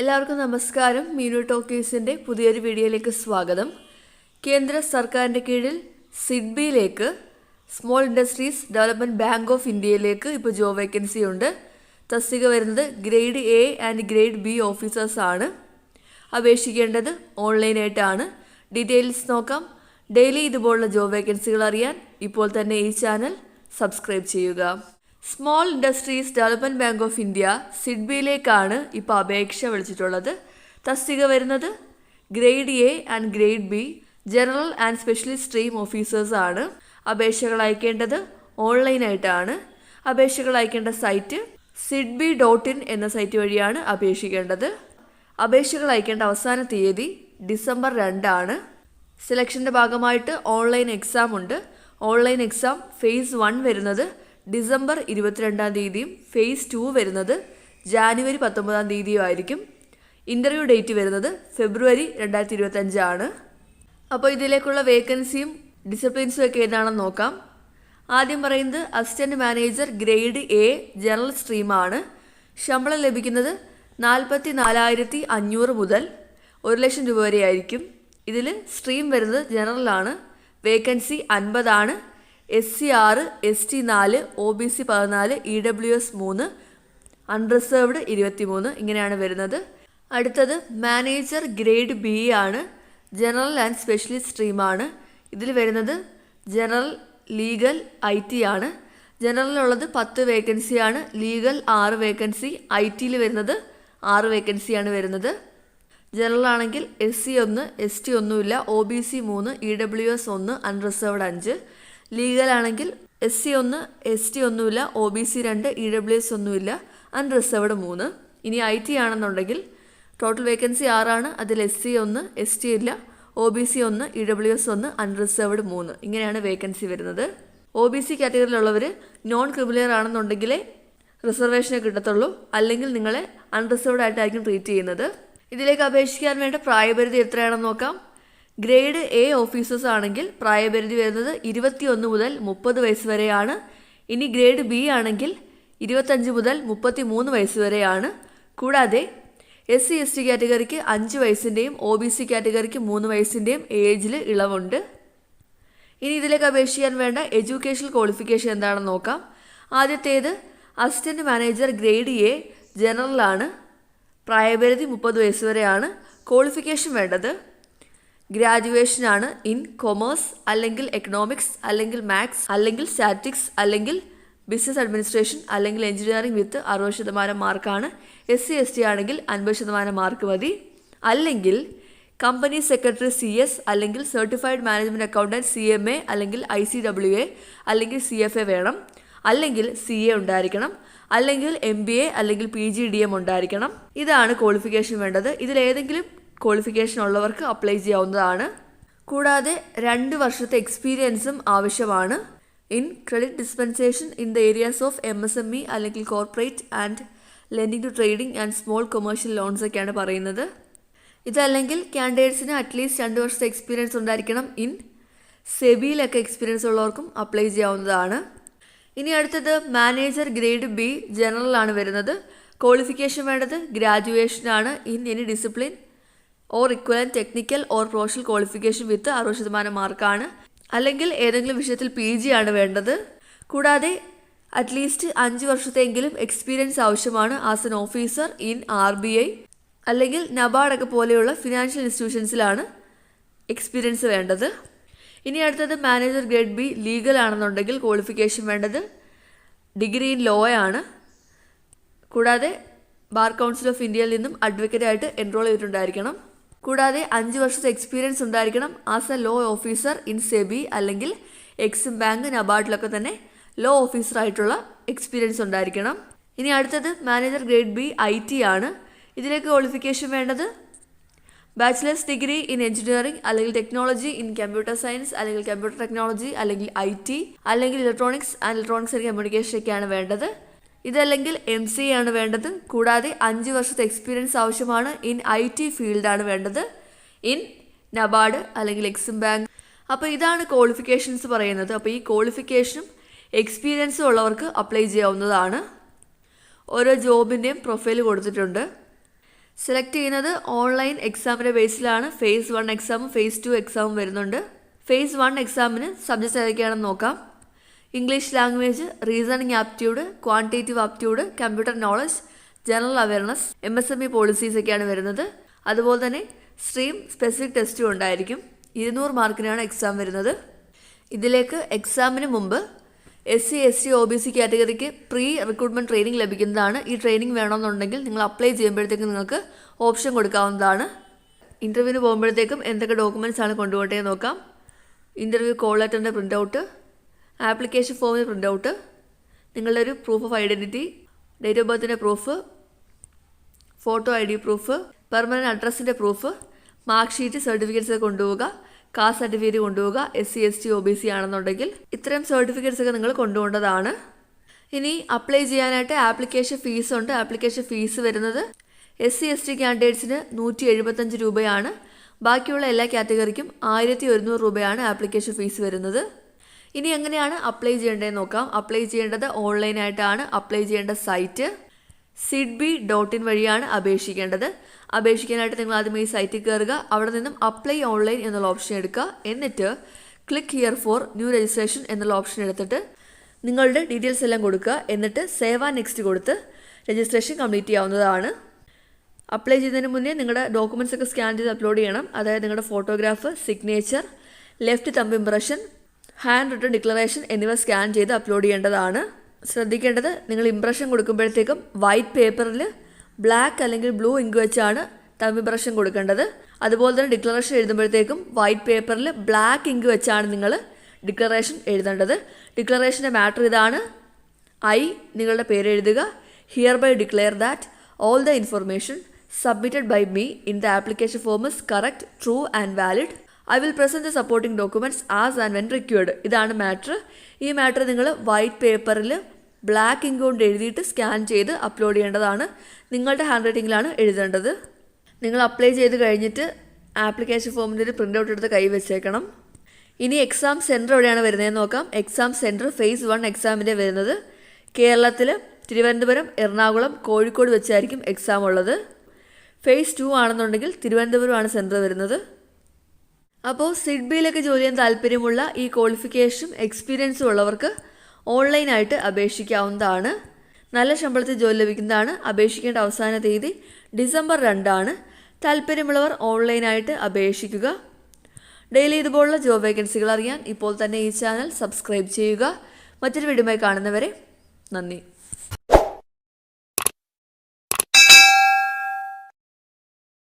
എല്ലാവർക്കും നമസ്കാരം. മീനു ടോക്കീസിന്റെ പുതിയൊരു വീഡിയോയിലേക്ക് സ്വാഗതം. കേന്ദ്ര സർക്കാരിന്റെ കീഴിൽ സിഡ്ബിയിലേക്ക് small industries development bank of ഇന്ത്യയിലേക്ക് ഇപ്പോൾ ജോബ് വേക്കൻസി ഉണ്ട്. തസ്തിക വരുന്നത് grade A and grade B officers ആണ്. അപേക്ഷിക്കേണ്ടത് ഓൺലൈനായിട്ടാണ്. ഡീറ്റെയിൽസ് നോക്കാം. ഡെയിലി ഇതുപോലുള്ള ജോബ് വേക്കൻസികൾ അറിയാൻ ഇപ്പോൾ തന്നെ ഈ ചാനൽ സബ്സ്ക്രൈബ് ചെയ്യുക. Small Industries Development Bank of India സിഡ്ബിയിലേക്കാണ് ഇപ്പോൾ അപേക്ഷ വിളിച്ചിട്ടുള്ളത്. തസ്തിക വരുന്നത് grade A and grade B general and specialist stream officers ആണ്. അപേക്ഷകൾ അയക്കേണ്ടത് ഓൺലൈനായിട്ടാണ് അപേക്ഷകൾ അയക്കേണ്ട സൈറ്റ് സിഡ്ബി ഡോട്ട് ഇൻ എന്ന സൈറ്റ് വഴിയാണ് അപേക്ഷിക്കേണ്ടത്. അപേക്ഷകൾ അയക്കേണ്ട അവസാന തീയതി ഡിസംബർ രണ്ടാണ്. സെലക്ഷന്റെ ഭാഗമായിട്ട് ഓൺലൈൻ എക്സാം ഉണ്ട്. ഓൺലൈൻ എക്സാം ഫേസ് വൺ വരുന്നത് ഡിസംബർ ഇരുപത്തിരണ്ടാം തീയതിയും ഫേസ് ടു വരുന്നത് ജാനുവരി പത്തൊമ്പതാം തീയതിയും ആയിരിക്കും. ഇന്റർവ്യൂ ഡേറ്റ് വരുന്നത് ഫെബ്രുവരി രണ്ടായിരത്തി ഇരുപത്തഞ്ചാണ് അപ്പോൾ ഇതിലേക്കുള്ള വേക്കൻസിയും ഡിസിപ്ലിൻസും ഒക്കെ ഏതാണെന്ന് നോക്കാം. ആദ്യം പറയുന്നത് assistant manager grade A general സ്ട്രീമാണ് ശമ്പളം ലഭിക്കുന്നത് നാൽപ്പത്തി നാലായിരത്തി അഞ്ഞൂറ് മുതൽ ഒരു ലക്ഷം രൂപ വരെ ആയിരിക്കും. ഇതിൽ സ്ട്രീം വരുന്നത് ജനറലാണ് വേക്കൻസി അൻപതാണ്. എസ് സി ആറ് എസ് ടി നാല് ഒ ബി സി പതിനാല് ഇ ഡബ്ല്യു എസ് മൂന്ന് അൺറിസർവ്ഡ് ഇരുപത്തി മൂന്ന് ഇങ്ങനെയാണ് വരുന്നത്. അടുത്തത് മാനേജർ ഗ്രേഡ് ബി ആണ്. ജനറൽ ആൻഡ് സ്പെഷ്യലിസ്റ്റ് സ്ട്രീമാണ് ഇതിൽ വരുന്നത് ജനറൽ ലീഗൽ ഐ ടി ആണ്. ജനറലിലുള്ളത് പത്ത് വേക്കൻസിയാണ് ലീഗൽ ആറ് വേക്കൻസി ഐ ടിയിൽ വരുന്നത് ആറ് വേക്കൻസിയാണ് വരുന്നത്. ജനറൽ ആണെങ്കിൽ എസ് സി ഒന്ന് എസ് ടി ഒന്നുമില്ല. ഒ ബി സി മൂന്ന് ഇ ഡബ്ല്യു എസ് ഒന്ന് അൺറിസർവ്ഡ് അഞ്ച്. ലീഗൽ ആണെങ്കിൽ എസ് സി ഒന്ന് എസ് ടി ഒന്നുമില്ല ഒ ബി സി രണ്ട് ഇ ഡബ്ല്യു എസ് ഒന്നുമില്ല അൺറിസർവ്ഡ് മൂന്ന്. ഇനി ഐ ടി ആണെന്നുണ്ടെങ്കിൽ ടോട്ടൽ വേക്കൻസി ആറാണ് അതിൽ എസ് സി ഒന്ന് എസ് ടി ഇല്ല ഒ ബി സി ഒന്ന് ഇ ഡബ്ല്യു എസ് ഒന്ന് അൺറിസർവ്ഡ് മൂന്ന്. ഇങ്ങനെയാണ് വേക്കൻസി വരുന്നത്. ഒ ബി സി കാറ്റഗറിയിലുള്ളവർ നോൺ ക്രിമിലിയർ ആണെന്നുണ്ടെങ്കിലേ റിസർവേഷനെ കിട്ടത്തുള്ളൂ. അല്ലെങ്കിൽ നിങ്ങളെ അൺറിസർവ്ഡ് ആയിട്ടായിരിക്കും ട്രീറ്റ് ചെയ്യുന്നത്. ഇതിലേക്ക് അപേക്ഷിക്കാൻ വേണ്ട പ്രായപരിധി എത്രയാണെന്ന് നോക്കാം. ഗ്രേഡ് എ ഓഫീസേഴ്സ് ആണെങ്കിൽ പ്രായപരിധി വരുന്നത് ഇരുപത്തിയൊന്ന് മുതൽ മുപ്പത് വയസ്സ് വരെയാണ്. ഇനി ഗ്രേഡ് ബി ആണെങ്കിൽ ഇരുപത്തഞ്ച് മുതൽ മുപ്പത്തി മൂന്ന് വയസ്സ് വരെയാണ്. കൂടാതെ എസ് സി എസ് ടി കാറ്റഗറിക്ക് അഞ്ച് വയസ്സിന്റെയും ഒ ബി സി കാറ്റഗറിക്ക് മൂന്ന് വയസ്സിന്റെയും ഏജിൽ ഇളവുണ്ട്. ഇനി ഇതിലേക്ക് അപേക്ഷിക്കാൻ വേണ്ട എഡ്യൂക്കേഷണൽ ക്വാളിഫിക്കേഷൻ എന്താണെന്ന് നോക്കാം. ആദ്യത്തേത് അസിസ്റ്റന്റ് മാനേജർ ഗ്രേഡ് എ ജനറലാണ് പ്രായപരിധി മുപ്പത് വയസ്സ് വരെയാണ്. ക്വാളിഫിക്കേഷൻ വേണ്ടത്. ഗ്രാജുവേഷനാണ് ഇൻ കൊമേഴ്സ് അല്ലെങ്കിൽ എക്കണോമിക്സ് അല്ലെങ്കിൽ മാത്സ് അല്ലെങ്കിൽ സ്റ്റാറ്റിക്സ് അല്ലെങ്കിൽ ബിസിനസ് അഡ്മിനിസ്ട്രേഷൻ അല്ലെങ്കിൽ എഞ്ചിനീയറിംഗ് വിത്ത് അറുപത് ശതമാനം മാർക്കാണ്. എസ് സി എസ് ടി ആണെങ്കിൽ അൻപത് ശതമാനം മാർക്ക് മതി. അല്ലെങ്കിൽ കമ്പനി സെക്രട്ടറി സി എസ് അല്ലെങ്കിൽ certified management accountant C M A അല്ലെങ്കിൽ ഐ സി ഡബ്ല്യു എ അല്ലെങ്കിൽ സി എഫ് എ വേണം. അല്ലെങ്കിൽ സി എ ഉണ്ടായിരിക്കണം. അല്ലെങ്കിൽ എം ബി എ അല്ലെങ്കിൽ പി ജി ഡി എം ഉണ്ടായിരിക്കണം. ഇതാണ് ക്വാളിഫിക്കേഷൻ വേണ്ടത്. ഇതിലേതെങ്കിലും ക്വാളിഫിക്കേഷൻ ഉള്ളവർക്ക് അപ്ലൈ ചെയ്യാവുന്നതാണ്. കൂടാതെ രണ്ട് വർഷത്തെ എക്സ്പീരിയൻസും ആവശ്യമാണ്. In credit dispensation in the areas of M S M E അല്ലെങ്കിൽ corporate and lending to trading and small commercial loans ഒക്കെയാണ് പറയുന്നത്. ഇതല്ലെങ്കിൽ കാൻഡിഡേറ്റ്സിന് അറ്റ്ലീസ്റ്റ് രണ്ട് വർഷത്തെ എക്സ്പീരിയൻസ് ഉണ്ടായിരിക്കണം. ഇൻ സെബിയിലൊക്കെ എക്സ്പീരിയൻസ് ഉള്ളവർക്കും അപ്ലൈ ചെയ്യാവുന്നതാണ്. ഇനി അടുത്തത് മാനേജർ ഗ്രേഡ് ബി ജനറൽ ആണ് വരുന്നത്. ക്വാളിഫിക്കേഷൻ വേണ്ടത് ഗ്രാജുവേഷനാണ് in any discipline or equivalent technical or professional qualification with അറുപത് ശതമാനം മാർക്കാണ്. അല്ലെങ്കിൽ ഏതെങ്കിലും വിഷയത്തിൽ പി ജി ആണ് വേണ്ടത്. കൂടാതെ അറ്റ്ലീസ്റ്റ് അഞ്ച് വർഷത്തെങ്കിലും എക്സ്പീരിയൻസ് ആവശ്യമാണ് as an officer in R B I അല്ലെങ്കിൽ നബാർഡൊക്കെ പോലെയുള്ള ഫിനാൻഷ്യൽ ഇൻസ്റ്റിറ്റ്യൂഷൻസിലാണ് എക്സ്പീരിയൻസ് വേണ്ടത്. ഇനി അടുത്തത് മാനേജർ ഗ്രേഡ് ബി ലീഗൽ ആണെന്നുണ്ടെങ്കിൽ ക്വാളിഫിക്കേഷൻ വേണ്ടത് ഡിഗ്രി ഇൻ ലോ ആണ്. കൂടാതെ ബാർ കൗൺസിൽ ഓഫ് ഇന്ത്യയിൽ നിന്നും അഡ്വക്കേറ്റ് ആയിട്ട് എൻറോൾ ചെയ്തിട്ടുണ്ടായിരിക്കണം. കൂടാതെ അഞ്ച് വർഷത്തെ എക്സ്പീരിയൻസ് ഉണ്ടായിരിക്കണം as a law officer in SEBI അല്ലെങ്കിൽ എക്സിം ബാങ്ക് നബാർഡിലൊക്കെ തന്നെ ലോ ഓഫീസറായിട്ടുള്ള എക്സ്പീരിയൻസ് ഉണ്ടായിരിക്കണം. ഇനി അടുത്തത് manager grade B I T ആണ്. ഇതിലേക്ക് ക്വാളിഫിക്കേഷൻ വേണ്ടത് ബാച്ചിലേഴ്സ് ഡിഗ്രി ഇൻ എഞ്ചിനീയറിംഗ് അല്ലെങ്കിൽ ടെക്നോളജി ഇൻ കമ്പ്യൂട്ടർ സയൻസ് അല്ലെങ്കിൽ കമ്പ്യൂട്ടർ ടെക്നോളജി അല്ലെങ്കിൽ ഐ ടി അല്ലെങ്കിൽ electronics and electronics and communication ഒക്കെയാണ് വേണ്ടത്. ഇതല്ലെങ്കിൽ എം സി എ ആണ് വേണ്ടത്. കൂടാതെ അഞ്ച് വർഷത്തെ എക്സ്പീരിയൻസ് ആവശ്യമാണ്. ഇൻ ഐ ടി ഫീൽഡാണ് വേണ്ടത്. ഇൻ നബാർഡ് അല്ലെങ്കിൽ എക്സിം ബാങ്ക് അപ്പോൾ ഇതാണ് ക്വാളിഫിക്കേഷൻസ് പറയുന്നത്. അപ്പോൾ ഈ ക്വാളിഫിക്കേഷനും എക്സ്പീരിയൻസും ഉള്ളവർക്ക് അപ്ലൈ ചെയ്യാവുന്നതാണ്. ഓരോ ജോബിന്റെയും പ്രൊഫൈൽ കൊടുത്തിട്ടുണ്ട്. സെലക്ട് ചെയ്യുന്നത് ഓൺലൈൻ എക്സാമിന്റെ ബേസിലാണ് ഫേസ് വൺ എക്സാമും ഫേസ് ടു എക്സാമും വരുന്നുണ്ട്. ഫേസ് വൺ എക്സാമിന് സബ്ജക്റ്റ് ഏതൊക്കെയാണെന്ന് നോക്കാം. English language reasoning aptitude quantitative aptitude computer knowledge general awareness M S M E policies ഒക്കെയാണ് വരുന്നത്. അതുപോലെ തന്നെ സ്ട്രീം സ്പെസിഫിക് ടെസ്റ്റും ഉണ്ടായിരിക്കും. ഇരുന്നൂറ് മാർക്കിനാണ് എക്സാം വരുന്നത്. ഇതിലേക്ക് എക്സാമിന് മുമ്പ് S C S T O B C കാറ്റഗറിക്ക് pre recruitment training ലഭിക്കുന്നതാണ്. ഈ ട്രെയിനിങ് വേണമെന്നുണ്ടെങ്കിൽ നിങ്ങൾ അപ്ലൈ ചെയ്യുമ്പോഴത്തേക്കും നിങ്ങൾക്ക് ഓപ്ഷൻ കൊടുക്കാവുന്നതാണ്. ഇന്റർവ്യൂവിന് പോകുമ്പോഴത്തേക്കും എന്തൊക്കെ ഡോക്യുമെന്റ്സ് ആണ് കൊണ്ടുപോകട്ടെ നോക്കാം. ഇന്റർവ്യൂ കോൾ ലെറ്ററിന്റെ പ്രിന്റ് ഔട്ട് ആപ്ലിക്കേഷൻ ഫോമിന്റെ പ്രിന്റ് ഔട്ട് നിങ്ങളുടെ ഒരു proof of identity date of ബർത്തിന്റെ proof photo I D proof permanent അഡ്രസ്സിന്റെ proof mark sheet certificates കൊണ്ടുപോവുക കാസ്റ്റ് സർട്ടിഫിക്കറ്റ് കൊണ്ടുപോവുക S C S T O B C ആണെന്നുണ്ടെങ്കിൽ ഇത്തരം certificates ഒക്കെ നിങ്ങൾ കൊണ്ടുപോകേണ്ടതാണ്. ഇനി അപ്ലൈ ചെയ്യാനായിട്ട് ആപ്ലിക്കേഷൻ ഫീസ് ഉണ്ട്. ആപ്ലിക്കേഷൻ ഫീസ് വരുന്നത് എസ് സി എസ് ടി കാൻഡിഡേറ്റ്സിന് നൂറ്റി എഴുപത്തഞ്ച് രൂപയാണ്. ബാക്കിയുള്ള എല്ലാ കാറ്റഗറിക്കും ആയിരത്തി ഒരുന്നൂറ് രൂപയാണ് ആപ്ലിക്കേഷൻ ഫീസ് വരുന്നത്. ഇനി എങ്ങനെയാണ് അപ്ലൈ ചെയ്യേണ്ടതെന്ന് നോക്കാം. അപ്ലൈ ചെയ്യേണ്ടത് ഓൺലൈനായിട്ടാണ് അപ്ലൈ ചെയ്യേണ്ട സൈറ്റ് സിഡ്ബി ഡോട്ട് ഇൻ വഴിയാണ് അപേക്ഷിക്കേണ്ടത്. അപേക്ഷിക്കാനായിട്ട് നിങ്ങൾ ആദ്യം ഈ സൈറ്റിൽ കയറുക അവിടെ നിന്നും അപ്ലൈ ഓൺലൈൻ എന്നുള്ള ഓപ്ഷൻ എടുക്കുക. എന്നിട്ട് click here for new registration എന്നുള്ള ഓപ്ഷൻ എടുത്തിട്ട് നിങ്ങളുടെ ഡീറ്റെയിൽസ് എല്ലാം കൊടുക്കുക. എന്നിട്ട് സേവ നെക്സ്റ്റ് കൊടുത്ത് രജിസ്ട്രേഷൻ കംപ്ലീറ്റ് ചെയ്യാവുന്നതാണ്. അപ്ലൈ ചെയ്യുന്നതിന് മുന്നേ നിങ്ങളുടെ ഡോക്യുമെന്റ്സ് ഒക്കെ സ്കാൻ ചെയ്ത് അപ്ലോഡ് ചെയ്യണം. അതായത് നിങ്ങളുടെ photograph signature left thumb impression handwritten declaration എന്നിവ സ്കാൻ ചെയ്ത് അപ്ലോഡ് ചെയ്യേണ്ടതാണ്. ശ്രദ്ധിക്കേണ്ടത് നിങ്ങൾ ഇംപ്രഷൻ കൊടുക്കുമ്പോഴത്തേക്കും വൈറ്റ് പേപ്പറിൽ ബ്ലാക്ക് അല്ലെങ്കിൽ ബ്ലൂ ഇങ്ക് വെച്ചാണ് തമ്പ് ഇംപ്രഷൻ കൊടുക്കേണ്ടത്. അതുപോലെ തന്നെ ഡിക്ലറേഷൻ എഴുതുമ്പോഴത്തേക്കും വൈറ്റ് പേപ്പറിൽ ബ്ലാക്ക് ഇങ്ക് വെച്ചാണ് നിങ്ങൾ ഡിക്ലറേഷൻ എഴുതേണ്ടത്. ഡിക്ലറേഷന്റെ മാറ്റർ ഇതാണ്. ഐ നിങ്ങളുടെ പേര് എഴുതുക. Hereby declare that all the information submitted by me in the application form is correct true and valid I will present the supporting documents as and when required ഇതാണ് matter ഈ matter നിങ്ങൾ white പേപ്പറിൽ black ink കൊണ്ട് എഴുതിയിട്ട് scan ചെയ്ത് upload ചെയ്യേണ്ടതാണ്. നിങ്ങളുടെ hand റൈറ്റിങ്ങിലാണ് എഴുതേണ്ടത്. നിങ്ങൾ അപ്ലൈ ചെയ്ത് കഴിഞ്ഞിട്ട് ആപ്ലിക്കേഷൻ ഫോമിന്റെ ഒരു പ്രിന്റ് ഔട്ട് എടുത്ത് കൈ വെച്ചേക്കണം. ഇനി എക്സാം സെന്റർ എവിടെയാണ് വരുന്നതെന്ന് നോക്കാം. എക്സാം സെന്റർ ഫേസ് വൺ എക്സാമിന്റെ വരുന്നത്. കേരളത്തിൽ തിരുവനന്തപുരം എറണാകുളം കോഴിക്കോട് വെച്ചായിരിക്കും എക്സാം ഉള്ളത്. ഫേസ് ടു ആണെന്നുണ്ടെങ്കിൽ തിരുവനന്തപുരമാണ് സെന്റർ വരുന്നത്. അപ്പോൾ സിഡ്ബിയിലൊക്കെ ജോലി ചെയ്യാൻ താല്പര്യമുള്ള ഈ ക്വാളിഫിക്കേഷനും എക്സ്പീരിയൻസും ഉള്ളവർക്ക് ഓൺലൈനായിട്ട് അപേക്ഷിക്കാവുന്നതാണ്. നല്ല ശമ്പളത്തിൽ ജോലി ലഭിക്കുന്നതാണ്. അപേക്ഷിക്കേണ്ട അവസാന തീയതി ഡിസംബർ രണ്ടാണ്. താല്പര്യമുള്ളവർ ഓൺലൈനായിട്ട് അപേക്ഷിക്കുക. ഡെയിലി ഇതുപോലുള്ള ജോബ് വേക്കൻസികൾ അറിയാൻ ഇപ്പോൾ തന്നെ ഈ ചാനൽ സബ്സ്ക്രൈബ് ചെയ്യുക. മറ്റൊരു വീഡിയോയുമായി കാണുന്നവരെ നന്ദി.